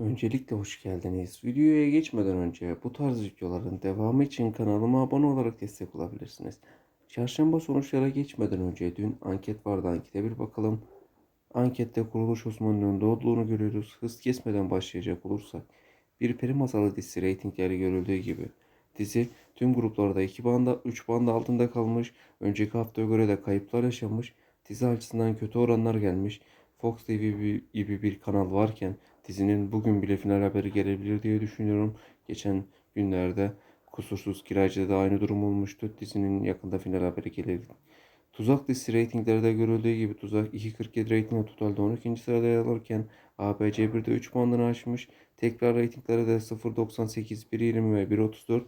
Öncelikle hoş geldiniz. Videoya geçmeden önce bu tarz videoların devamı için kanalıma abone olarak destek olabilirsiniz. Çarşamba sonuçlara geçmeden önce dün anket vardı. Ankete bir bakalım. Ankette Kuruluş Osman'ın önde olduğunu görüyoruz. Hız kesmeden başlayacak olursak. Bir peri masalı dizisi reytingleri görüldüğü gibi. Dizi tüm gruplarda 2 banda 3 banda altında kalmış. Önceki haftaya göre de kayıplar yaşamış. Dizi açısından kötü oranlar gelmiş. Fox TV gibi- bir kanal varken dizinin bugün bile final haberi gelebilir diye düşünüyorum. Geçen günlerde kusursuz kiracıda da aynı durum olmuştu. Dizinin yakında final haberi gelir. Tuzak dizisi reytinglerde görüldüğü gibi Tuzak 2.47 reytingle totalde 12. sırada yer alırken ABC 1'de 3 bandını aşmış. Tekrar reytinglerde de 0.98, 1.20 ve 1.34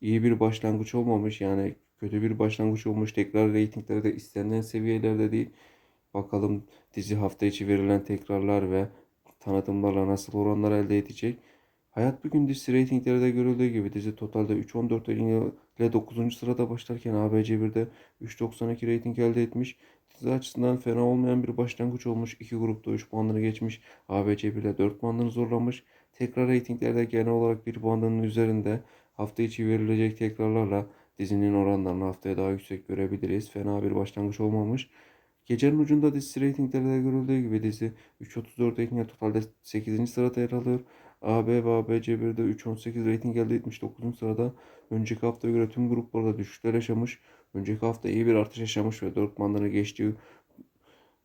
iyi bir başlangıç olmamış. Yani kötü bir başlangıç olmuş. Tekrar reytingleri de istenilen seviyelerde değil. Bakalım dizi hafta içi verilen tekrarlar ve tanıtımlarla nasıl oranlar elde edecek. Hayat Bugün dizisi reytingleri de görüldüğü gibi dizi totalde 3.14 ile 9. sırada başlarken ABC 1'de 3.92 reyting elde etmiş. Dizi açısından fena olmayan bir başlangıç olmuş. İki grupta 3 bandını geçmiş. ABC 1'de 4 bandını zorlamış. Tekrar reytinglerde genel olarak bir bandının üzerinde hafta içi verilecek tekrarlarla dizinin oranlarını haftaya daha yüksek görebiliriz. Fena bir başlangıç olmamış. Gecenin ucunda dizisi reytinglerde görüldüğü gibi dizi 3.34 reytingle totalde 8. sırada yer alıyor. AB ve ABC 1'de 3.18 reyting elde etmiş 9. sırada. Önceki haftaya göre tüm gruplarda düşüşler yaşamış. Önceki hafta iyi bir artış yaşamış ve 4 bandını geçtiği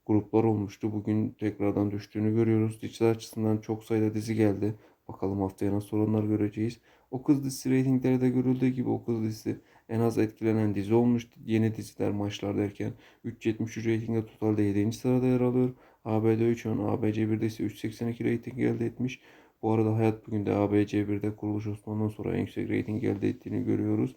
gruplar olmuştu. Bugün tekrardan düştüğünü görüyoruz. Dizi açısından çok sayıda dizi geldi. Bakalım haftaya nasıl oranlar göreceğiz. O kız dizisi reytingleri de görüldüğü gibi o kız dizisi en az etkilenen dizi olmuştu. Yeni diziler maçlar derken 3.73 reytingde totalde 7. sırada yer alıyor. ABD 3.10, ABC 1'de ise 3.82 reyting elde etmiş. Bu arada Hayat bugün de ABC 1'de Kuruluş Osman'dan sonra en yüksek reyting elde ettiğini görüyoruz.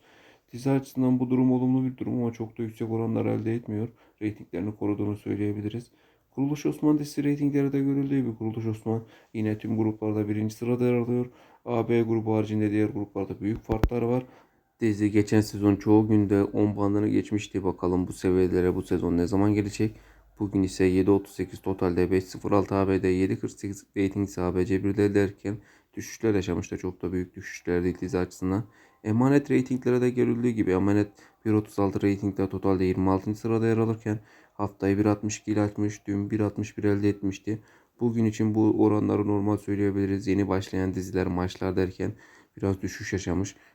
Dizi açısından bu durum olumlu bir durum ama çok da yüksek oranlar elde etmiyor. Reytinglerini koruduğunu söyleyebiliriz. Kuruluş Osman dizisi reytingleri de görüldüğü gibi Kuruluş Osman yine tüm gruplarda birinci sırada yer alıyor. AB grubu haricinde diğer gruplarda büyük farklar var. Dizi geçen sezon çoğu günde 10 bandını geçmişti. Bakalım bu seviyelere bu sezon ne zaman gelecek? Bugün ise 7.38 totalde 5.06 ABD 7.48 rating ise ABC 1'de derken düşüşler yaşamıştı. Çok da büyük düşüşler değil dizi açısından. Emanet reytinglere de görüldüğü gibi Emanet 1.36 reytingde totalde 26. sırada yer alırken haftayı 1.62 ile açmış. Dün 1.61 elde etmişti. Bugün için bu oranları normal söyleyebiliriz. Yeni başlayan diziler, maçlar derken biraz düşüş yaşamış.